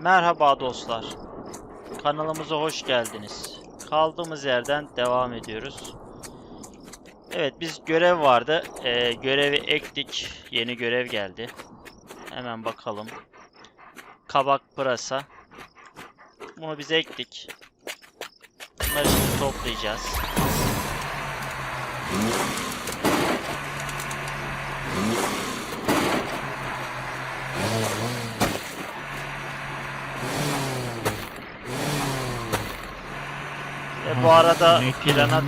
Merhaba dostlar. Kanalımıza hoş geldiniz. Kaldığımız yerden devam ediyoruz. Evet biz görev vardı. Ee, görevi ektik. Yeni görev geldi. Hemen bakalım. Kabak pırasa. Bunu biz ektik. Bunları şimdi toplayacağız. Bu arada plana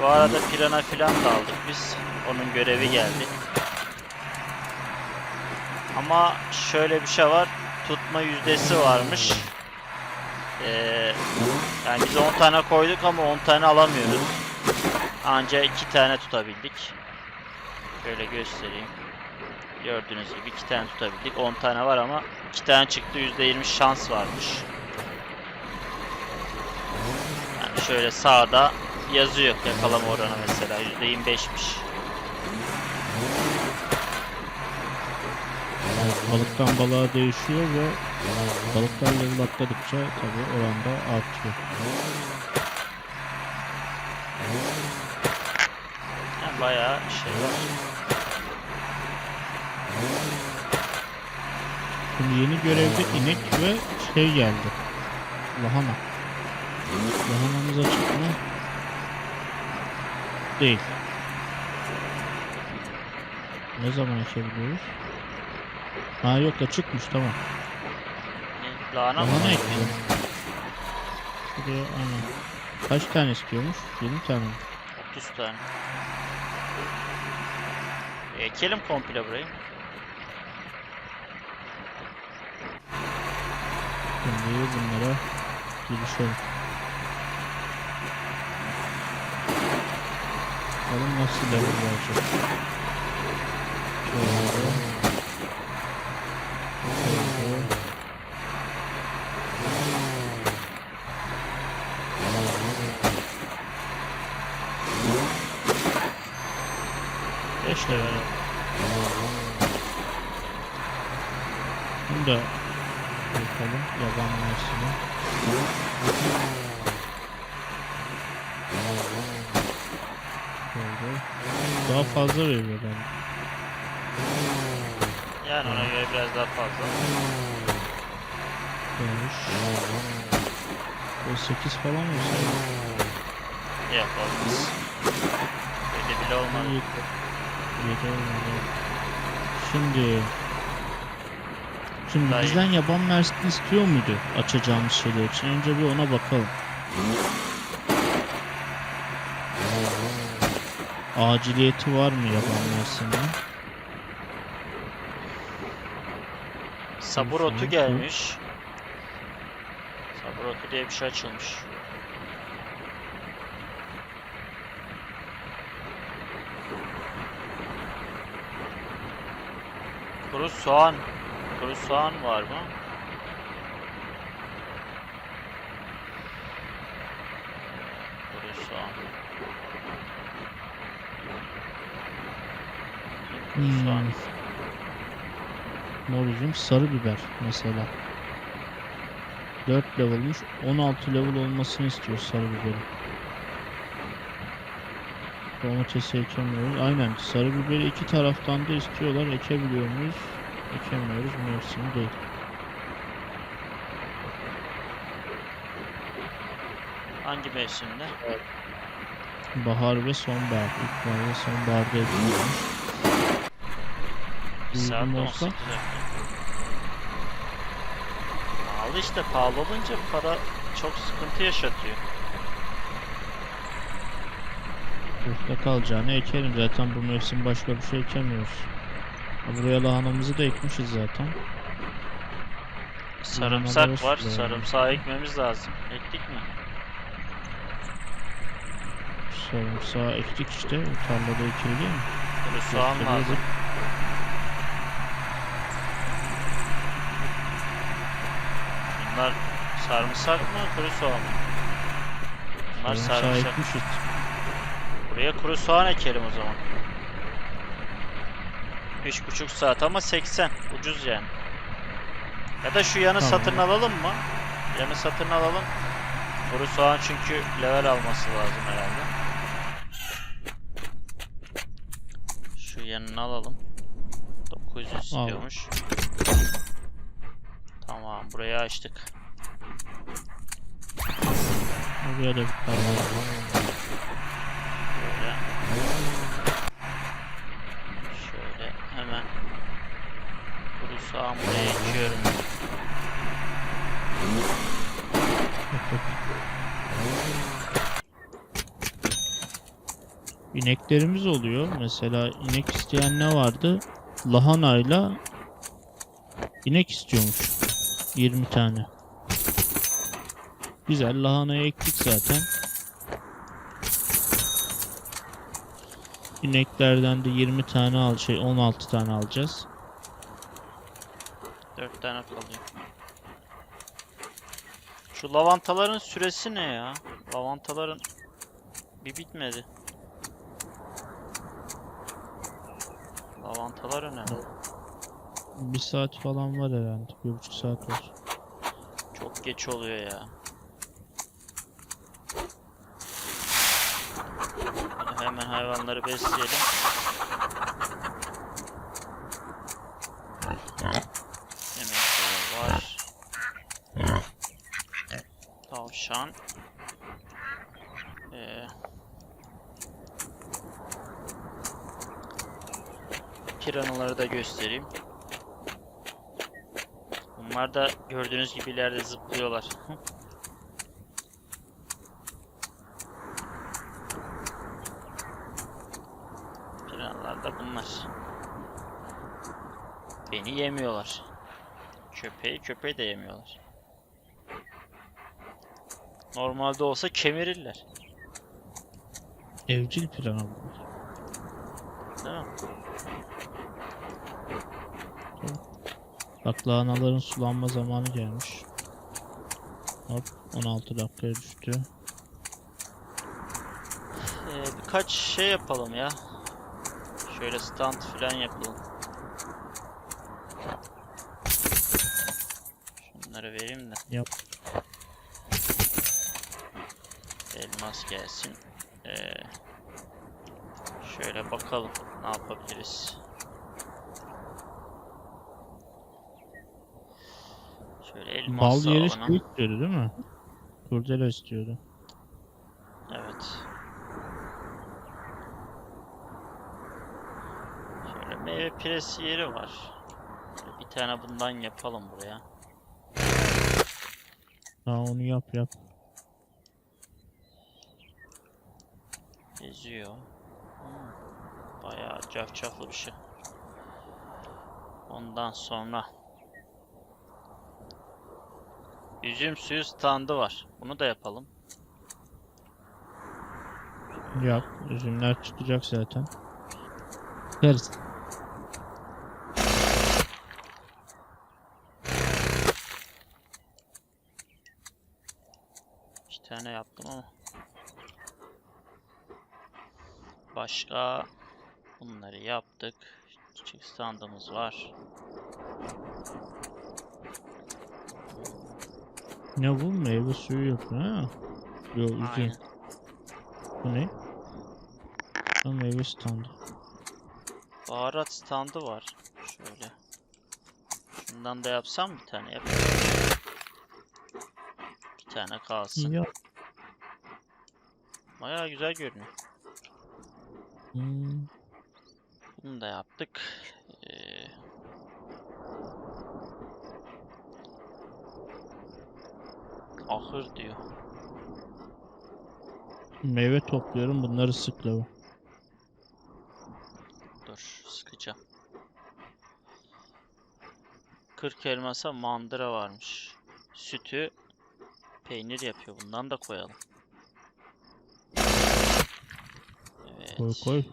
bu arada plana filan da aldık biz. Onun görevi geldi. Ama şöyle bir şey var. Tutma yüzdesi varmış. Ee, yani biz 10 tane koyduk ama 10 tane alamıyoruz. Anca 2 tane tutabildik. Şöyle göstereyim. Gördüğünüz gibi 2 tane tutabildik. 10 tane var ama 2 tane çıktı %20 şans varmış. Yani şöyle sağda yazıyor yakalama oranı mesela %25'miş. Balıktan balığa değişiyor ve balıklar level atladıkça tabii oranda artıyor. Yani bayağı şey var. Şimdi yeni görevde inek ve şey geldi. Lahana. Lahanamız açık mı? Değil. Ne zaman açabiliyoruz? Ha yok açıkmış tamam. Ne, Lahana mı? Lahana ekliyorum. Şuraya aynen. Kaç tane istiyormuş? 20 tane mi? 30 tane. Ekelim komple burayı. Şimdi bunlara girişelim. Bakalım nasıl level verecek. Şöyle. Şöyle. Beş böyle. Bunu da fazla veriyor bence. Yani ona göre biraz daha fazla. Görmüş. Böyle 8 falan olsa Yok olmaz. Öyle bile olmadı. 7 olmalı. Şimdi Şimdi iyi. bizden yaban mersini istiyor muydu açacağımız şeyler için? Önce bir ona bakalım. Aciliyeti var mı? Sabur Hı, otu gelmiş. Sabur otu diye bir şey açılmış. Kuru soğan. Kuru soğan var mı? Kuru soğan. Kuru soğan. Hmm. Mor üzüm, sarı biber mesela. 4 level'mış. 16 level olmasını istiyor sarı biberi. Domatesi ekemiyoruz. Aynen sarı biberi iki taraftan da istiyorlar. Ekebiliyor muyuz? Ekemiyoruz. Mevsimi değil. Hangi mevsimde? Bahar ve sonbahar. İlkbahar ve sonbaharda ekiliyormuş. Saat Uygun 18 olsa dakika. Pahalı işte pahalı olunca para çok sıkıntı yaşatıyor. Burada kalacağını ekerim. Zaten bu mevsim başka bir şey ekemiyoruz. Buraya lahanamızı da ekmişiz zaten. Sarımsak var. sulayalım. Sarımsağı ekmemiz lazım. Ektik mi? Sarımsağı ektik işte. Tarlada ekili değil mi? Kuru soğan lazım. Bunlar sarımsak mı kuru soğan mı? Bunlar Sarımsağı sarımsak. Buraya kuru soğan ekelim o zaman. 3,5 saat ama 80. Ucuz yani. Ya da şu yanı Tamam. satın alalım mı? Yanı satın alalım. Kuru soğan çünkü level alması lazım herhalde. Şu yanını alalım. 900 istiyormuş. Tamam burayı açtık. Buraya da bir tane. Böyle. Şöyle hemen kuru soğan buraya ekiyorum. İneklerimiz oluyor. Mesela inek isteyen ne vardı? Lahanayla inek istiyormuş. 20 tane. Güzel lahanayı ektik zaten. İneklerden de 20 tane al şey 16 tane alacağız. 4 tane kalıyor. Şu lavantaların süresi ne ya? Lavantaların bir bitmedi. Lavantaları ne? Bir saat falan var herhalde. Bir buçuk saat var. Çok geç oluyor ya. Hemen hayvanları besleyelim. Yemekleri var. Tavşan. Ee, piranaları da göstereyim. Bunlar da gördüğünüz gibi ileride zıplıyorlar. Piranalar da bunlar. Beni yemiyorlar. Köpeği köpeği de yemiyorlar. Normalde olsa kemirirler. Evcil pirana bunlar. Değil mi? Bak lahanaların sulanma zamanı gelmiş. Hop 16 dakikaya düştü. Ee, birkaç şey yapalım ya. Şöyle stand falan yapalım. Şunları vereyim de. Yap. Elmas gelsin. Ee, şöyle bakalım ne yapabiliriz. Şöyle elmas Bal yeri avına. şey istiyordu değil mi? Kurdele istiyordu. Evet. Şöyle meyve piresi yeri var. Şöyle bir tane bundan yapalım buraya. Ha onu yap yap. Geziyor. Hmm. Bayağı cafcaflı bir şey. Ondan sonra üzüm suyu standı var. Bunu da yapalım. Yap. Üzümler çıkacak zaten. Deriz. İki tane yaptım ama. Başka bunları yaptık. Küçük standımız var. Ne bu? Meyve suyu yapıyor ha? Yo üzüm. Bu ne? Ha meyve standı. Baharat standı var. Şöyle. Şundan da yapsam bir tane yap. Bir tane kalsın. Ya. Bayağı güzel görünüyor. Hmm. Bunu da yaptık. Ee, ahır diyor. Meyve topluyorum bunları sık lava. Dur sıkacağım. 40 elmasa mandıra varmış. Sütü peynir yapıyor. Bundan da koyalım. Evet. Koy koy.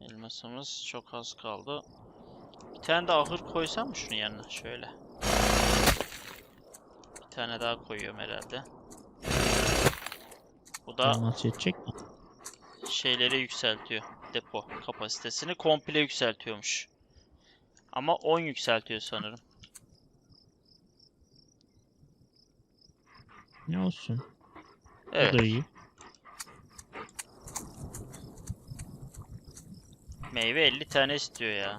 Elmasımız çok az kaldı. Bir tane de ahır koysam mı şunun yanına? Şöyle tane daha koyuyorum herhalde. Bu da Nasıl edecek mi? şeyleri yükseltiyor. Depo kapasitesini komple yükseltiyormuş. Ama 10 yükseltiyor sanırım. Ne olsun. Evet. O da iyi. Meyve 50 tane istiyor ya.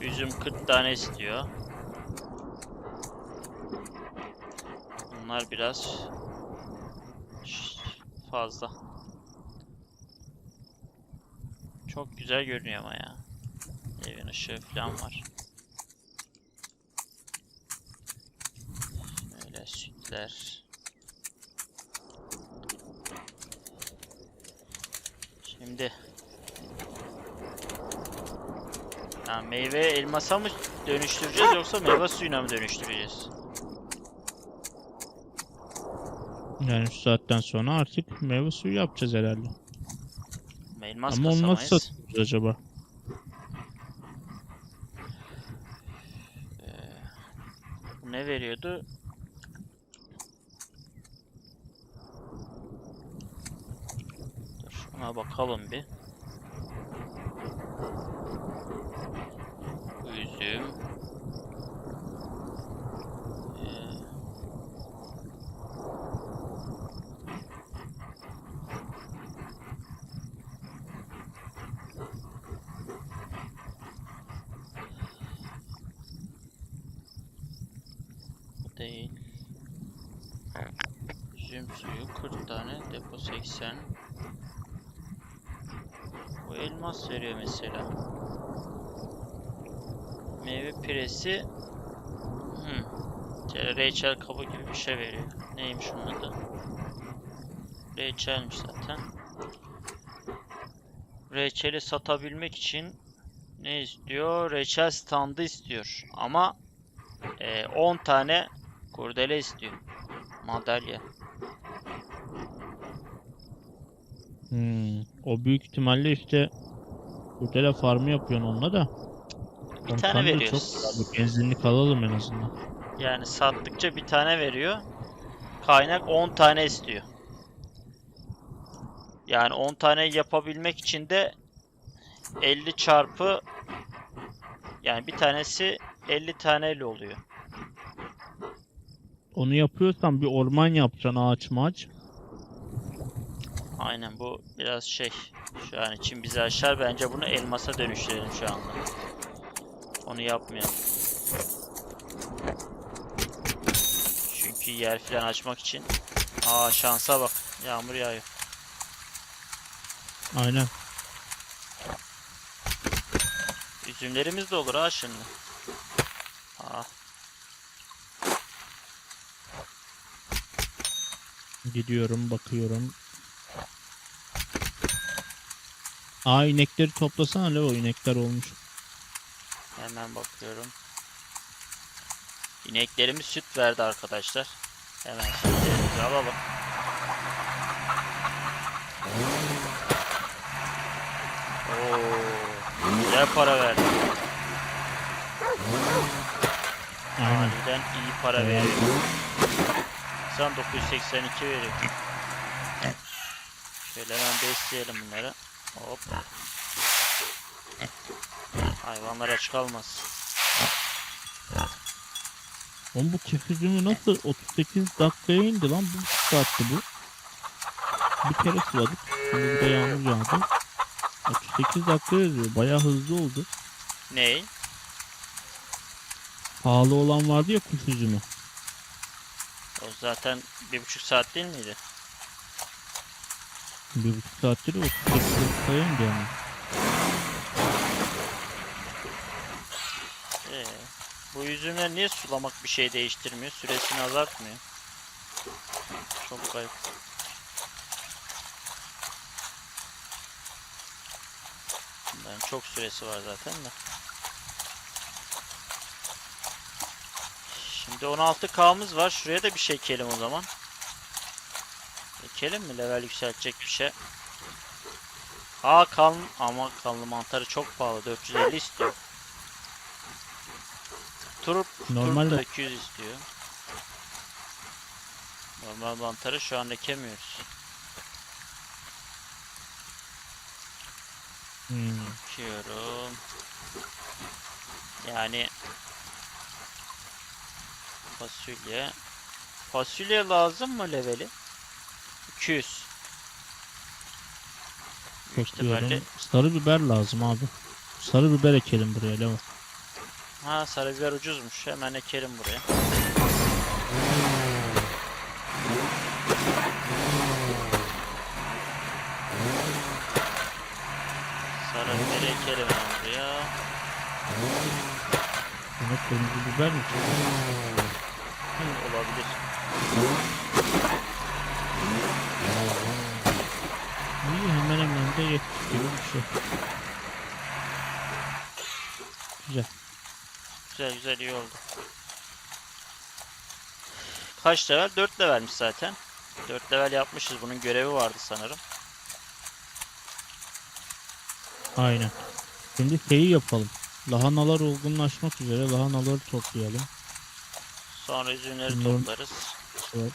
Üzüm 40 tane istiyor. Bunlar biraz fazla. Çok güzel görünüyor ama ya. Evin ışığı falan var. Böyle sütler. Şimdi ya meyve elmasa mı dönüştüreceğiz yoksa meyve suyuna mı dönüştüreceğiz? Yani şu saatten sonra artık meyve suyu yapacağız herhalde. Elmas Ama onu nasıl kasamayız. satıyoruz acaba? Bu ne veriyordu? Dur şuna bakalım bir. Üzüm. Ee, Bu değil. Üzüm suyu 40 tane, depo 80. Bu elmas veriyor mesela. Meyve piresi hmm. Reçel kabı gibi bir şey veriyor. Neymiş onun adı? Reçelmiş zaten. Reçeli satabilmek için ne istiyor? Reçel standı istiyor. Ama e, 10 tane kurdele istiyor. Madalya. Hmm. O büyük ihtimalle işte Kurdele farmı yapıyorsun onunla da. Bir Onun tane kanı da veriyor. Çok benzinlik alalım en azından. Yani sattıkça bir tane veriyor. Kaynak 10 tane istiyor. Yani 10 tane yapabilmek için de 50 çarpı yani bir tanesi 50 taneyle oluyor. Onu yapıyorsan bir orman yapacaksın ağaç maç. Aynen bu biraz şey şu an için bizi aşar. Bence bunu elmasa dönüştürelim şu anda. Onu yapmayalım. Çünkü yer falan açmak için. Aa şansa bak. Yağmur yağıyor. Aynen. Üzümlerimiz de olur ha şimdi. Aa, Gidiyorum bakıyorum. Aa inekleri toplasana Levo inekler olmuş. hemen bakıyorum. İneklerimiz süt verdi arkadaşlar. Hemen sütlerimizi alalım. Oo, güzel para verdi. Aniden iyi para veriyor. Sen 982 veriyor. Şöyle hemen besleyelim bunları. Hop. Hayvanlar aç kalmaz. Oğlum bu üzümü nasıl 38 dakikaya indi lan? Bu saatti bu. Bir kere suladık. Şimdi bir de yağmur yağdı. 38 dakika yazıyor. Bayağı hızlı oldu. Ney? Pahalı olan vardı ya kuş üzümü. O zaten bir buçuk saat değil miydi? Bir buçuk saattir 38 dakikaya indi yani. Ee, bu üzümler niye sulamak bir şey değiştirmiyor? Süresini azaltmıyor. Çok garip. Bunların çok süresi var zaten de. Şimdi 16K'mız var. Şuraya da bir şey ekelim o zaman. Ekelim mi? Level yükseltecek bir şey. Aa kan ama kanlı mantarı çok pahalı. 450 istiyor. Turp, Normalde- turp da 200 istiyor. Normal mantarı şu an ekemiyoruz. Hmm. Bakıyorum. Yani Fasulye. Fasulye lazım mı leveli? 200. Büyük ihtimalle. Bakıyorum. Sarı biber lazım abi. Sarı biber ekelim buraya Levent. Ha sarı biber ucuzmuş. Hemen ekelim buraya. Sarı biberi ekelim buraya. Buna kırmızı biber mi? Olabilir. İyi hemen hemen de yetmiş gibi bir şey. Güzel. Güzel güzel iyi oldu. Kaç level? 4 levelmiş zaten. 4 level yapmışız. Bunun görevi vardı sanırım. Aynen. Şimdi şeyi yapalım. Lahanalar olgunlaşmak üzere lahanaları toplayalım. Sonra üzümleri Bunların- toplarız. Evet.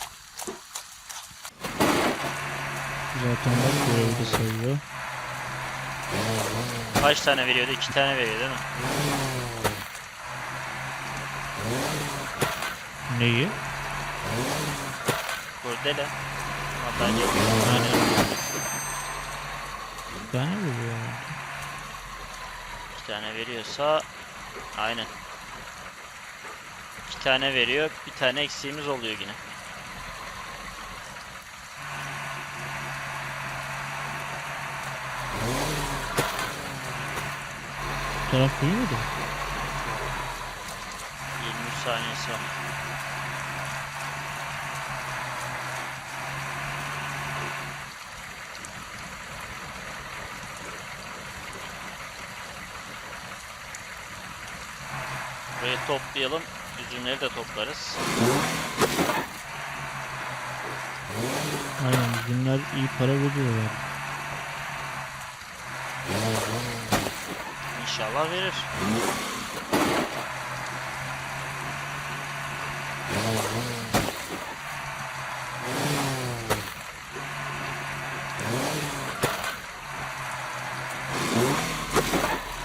Zaten bak görevi de sayıyor. Kaç tane veriyordu? 2 tane veriyor değil mi? Neyi? Kurdele. Yani... Bir tane ya? 2 tane veriyorsa aynen. 2 tane veriyor. Bir tane eksiğimiz oluyor yine. Taraf büyümedi mi? 23 saniyesi var. Burayı toplayalım. Üzümleri de toplarız. Aynen günler iyi para veriyorlar. İnşallah verir.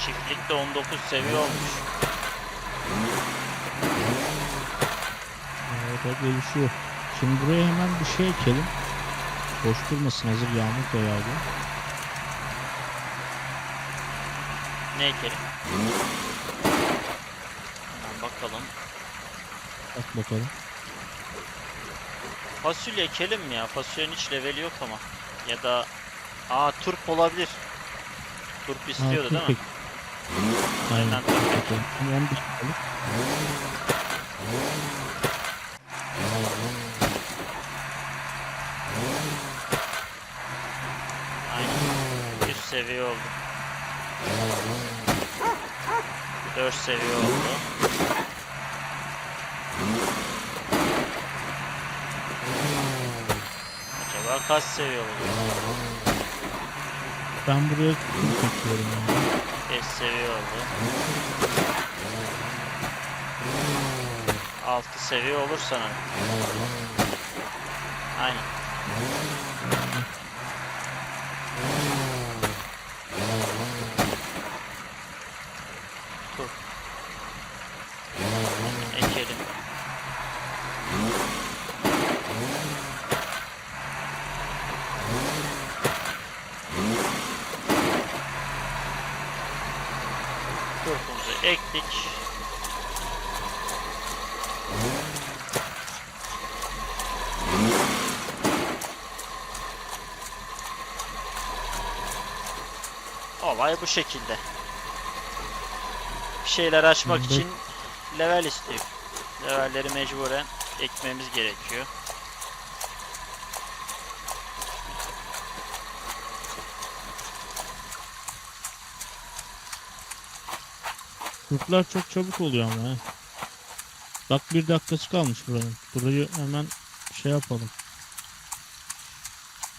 Çiftlikte 19 seviye olmuş. Orada gelişiyor. Şimdi buraya hemen bir şey ekelim. Boş durmasın hazır yağmur da yağdı. Ne ekelim? Hemen bakalım. Bak bakalım. Fasulye ekelim mi ya? Fasulyenin hiç leveli yok ama. Ya da Aa turp olabilir. Turp istiyordu değil mi? Aynen. Aynen, da yapalım. Aynen. 100 seviye oldu. 4 seviye oldu. Acaba kaç seviye oldu? Ben buraya çekiyorum yani. 5 seviye oldu. 6 seviye olur sanırım. Aynen. Dur. Ekelim. Turpumuzu ektik. Olay bu şekilde. Bir şeyler açmak Evet. için level istiyor. Levelleri mecburen ekmemiz gerekiyor. Kurtlar çok çabuk oluyor ama he. Bak bir dakikası kalmış buranın. Burayı hemen şey yapalım.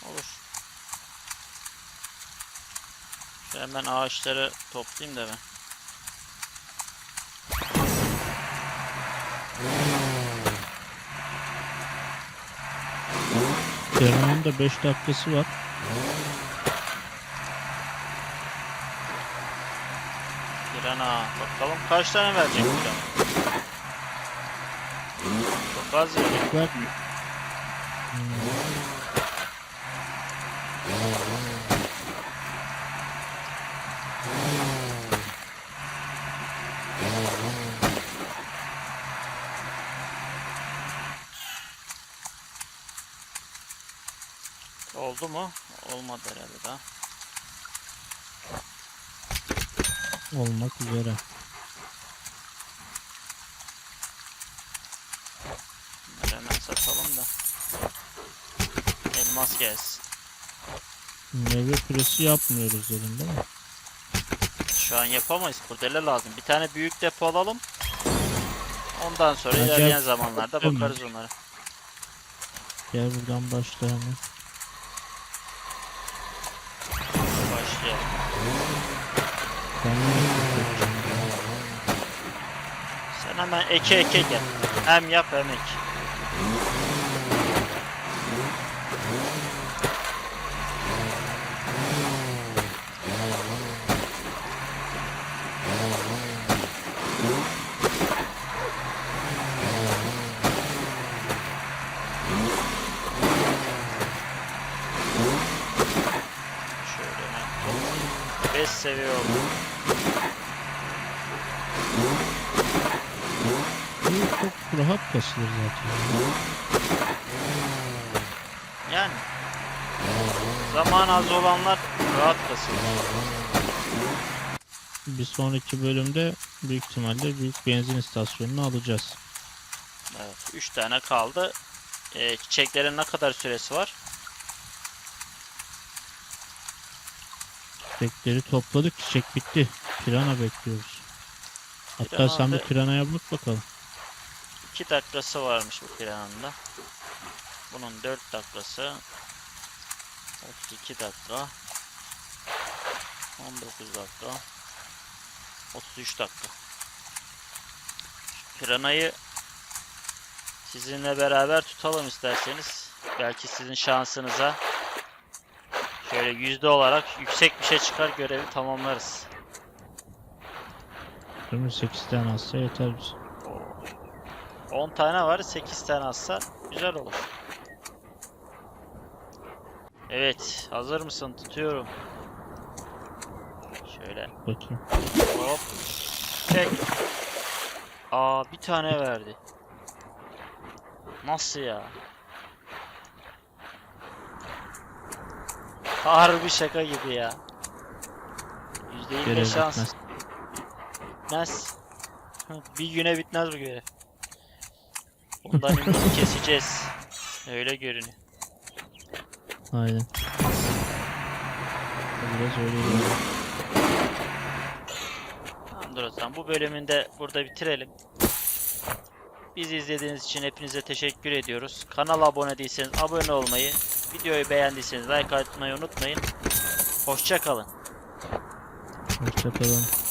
Olur. Şu hemen ağaçları toplayayım da ben. Devranın da 5 dakikası var. Pirana. Bakalım kaç tane verecek pirana. Çok az veriyor. Ver. Hmm. Oldu mu? Olmadı herhalde daha. Olmak üzere. Bunları hemen satalım da. Elmas gelsin. Meyve püresi yapmıyoruz dedim değil mi? Şu an yapamayız. Kurdele lazım. Bir tane büyük depo alalım. Ondan sonra Acayip ilerleyen zamanlarda bakarız onlara. Gel buradan. Başlayalım. Sen hemen eke eke gel. Hem yap hem ek. Şöyle hemen. 5 seviye oldu. Bu çok rahat kasılır zaten. Yani zaman az olanlar rahat kasıyor. Bir sonraki bölümde büyük ihtimalle büyük benzin istasyonunu alacağız. Evet, 3 tane kaldı. Ee, çiçeklerin ne kadar süresi var? Çiçekleri topladık. Çiçek bitti. Pirana bekliyoruz. Hatta Pirana sen bir da- piranaya bak bakalım. 2 dakikası varmış bu planında. Bunun 4 dakikası. 32 dakika. 19 dakika. 33 dakika. Şu Piranayı sizinle beraber tutalım isterseniz. Belki sizin şansınıza şöyle yüzde olarak yüksek bir şey çıkar görevi tamamlarız. Değil mi? 8 tane alsa yeter bize. 10 tane var, 8 tane atsa güzel olur. Evet, hazır mısın? Tutuyorum. Şöyle Bakayım. hop. Çek. Aa, bir tane verdi. Nasıl ya? Harbi şaka gibi ya. %25 Görev şans. bitmez. Bitmez. Bir güne bitmez bu görev. Bundan ümidi keseceğiz. Öyle görünüyor. Aynen. Biraz öyle geliyor. Tamamdır o zaman. Bu bölümünde burada bitirelim. Bizi izlediğiniz için hepinize teşekkür ediyoruz. Kanala abone değilseniz abone olmayı, videoyu beğendiyseniz like atmayı unutmayın. Hoşça kalın. Hoşçakalın.